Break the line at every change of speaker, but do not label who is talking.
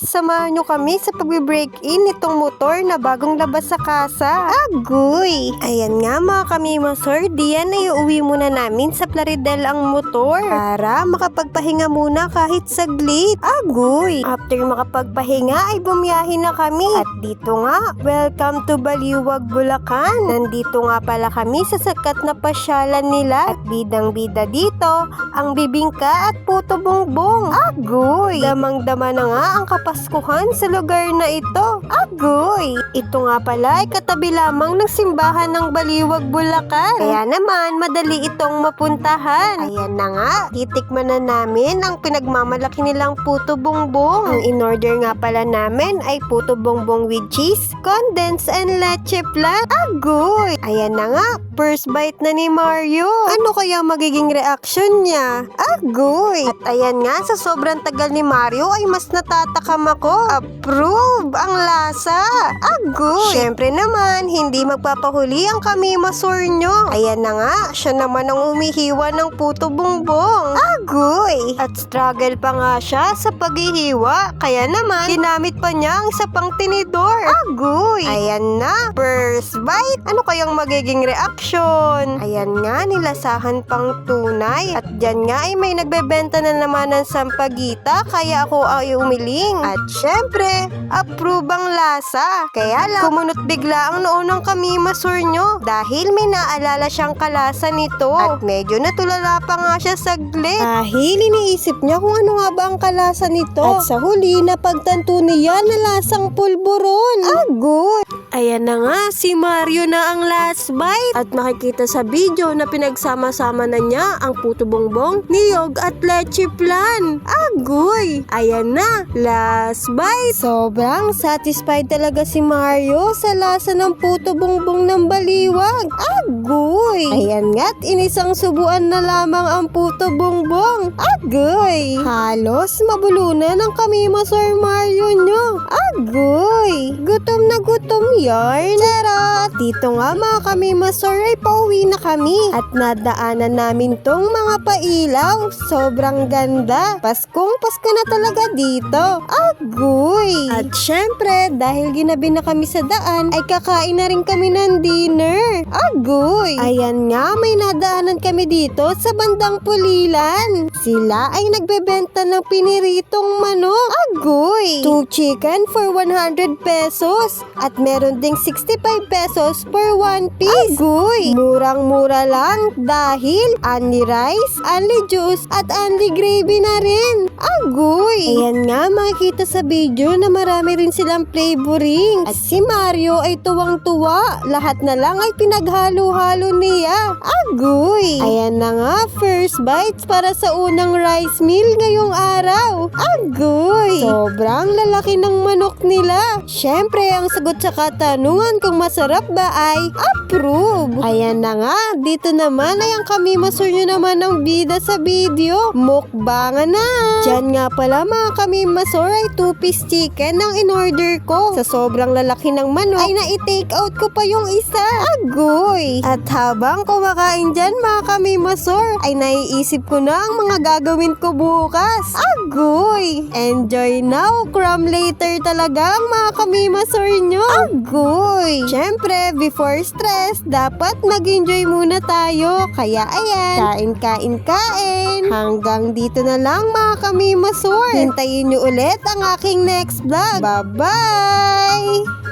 samahan nyo kami sa pagbe-break-in nitong motor na bagong labas sa kasa. Agoy! Ayan nga mga kamimasor, diyan ay uuwi muna namin sa Plaridel ang motor para makapagpahinga muna kahit saglit. Agoy! After makapagpahinga ay bumiyahin na kami. At dito nga, welcome to Baliwag, Bulacan. Nandito nga pala kami sa sakat na pasyalan nila at bidang-bida dito ang bibingka at puto bongbong. Agoy! Damang-dama na nga ang kapaskuhan sa lugar na ito. Agoy! Ito nga pala ay katabi lamang ng simbahan ng Baliwag, Bulacan. Kaya naman, madali itong mapuntahan. Ayan na nga, titikman na namin ang pinagmamalaki nilang puto bongbong. Ang in-order nga pala namin ay puto bongbong with cheese, condensed and leche flan. Agoy! Ayan na nga, first bite na ni Mario. Ano kaya magiging reaction niya? Agoy! At ayan nga, sa sobrang tagal ni Mario ay mas natatakam ako. Approve ang lasa. Agoy! Siyempre naman, hindi magpapahuli ang kami masur nyo. Ayan na nga, siya naman ang umihiwa ng puto bongbong. Agoy! At struggle pa nga siya sa paghihiwa. Kaya naman, ginamit pa niya ang isa pang tinidor. Agoy! Ayan na, first bite. Ano kayang magiging reaction? Ayan nga, nilasahan pang tunay. At dyan nga ay may nagbebenta na naman ng sampagita. Kaya ako ay umiling. At syempre, approve ang lasa. Kaya lang, kumunot bigla ang noon ng kami masur nyo. Dahil may naalala siyang kalasa nito. At medyo natulala pa nga siya saglit. Dahil iniisip niya kung ano nga ba ang kalasa nito. At sa huli, napagtanto niya na lasang pulburon. Agoy! Ayan na nga, si Mario na ang last bite. At makikita sa video na pinagsama-sama na niya ang puto bongbong, niyog at leche flan. Agoy! Ayan na, last bite. Sobrang satisfied talaga si Mario sa lasa ng puto bongbong ng baliwag. Agoy! Ayan nga't inisang subuan na lamang ang puto bongbong. Agoy! Halos mabulunan ang kami Sir Mario nyo. Agoy! Gutom na gutom yarn. Charot! Dito nga mga kami ay pauwi na kami. At nadaanan namin tong mga pailaw. Sobrang ganda. Paskong Pasko na talaga dito. Agoy! At syempre, dahil ginabi na kami sa daan, ay kakain na rin kami ng dinner. Agoy! Ayan nga, may nadaanan kami dito sa bandang pulilan. Sila ay nagbebenta ng piniritong manok. Agoy! Two chicken for 100 pesos. At meron ding 65 pesos for one piece. Agoy! Murang-mura lang dahil only rice, only juice, at only gravy na rin. Agoy! Ayan nga, makikita sa video na marami rin silang flavoring. At si Mario ay tuwang-tuwa. Lahat na lang ay pinaghalo-halo niya. Agoy! Ayan na nga, first bites para sa unang rice meal ngayong araw. Agoy! Sobrang lalaki ng manok nila. Siyempre, ang sagot sa katanungan kung masarap ba ay approve. Ayan na nga, dito naman ay ang kami masur nyo naman ng bida sa video. Mukbangan na! Diyan nga pala mga kami masur ay two-piece chicken ang in-order ko. Sa sobrang lalaki ng manok ay na-take out ko pa yung isa. Agoy! At habang kumakain dyan mga kami masur ay naiisip ko na ang mga gagawin ko bukas. Agoy! Enjoy now, crumb later talaga ang mga kami masur nyo. Agoy! Siyempre, before stress, dapat mag-enjoy muna tayo. Kaya ayan, kain, kain, kain. Hanggang dito na lang mga kami masur. Hintayin nyo ulit ang aking next vlog. Bye-bye!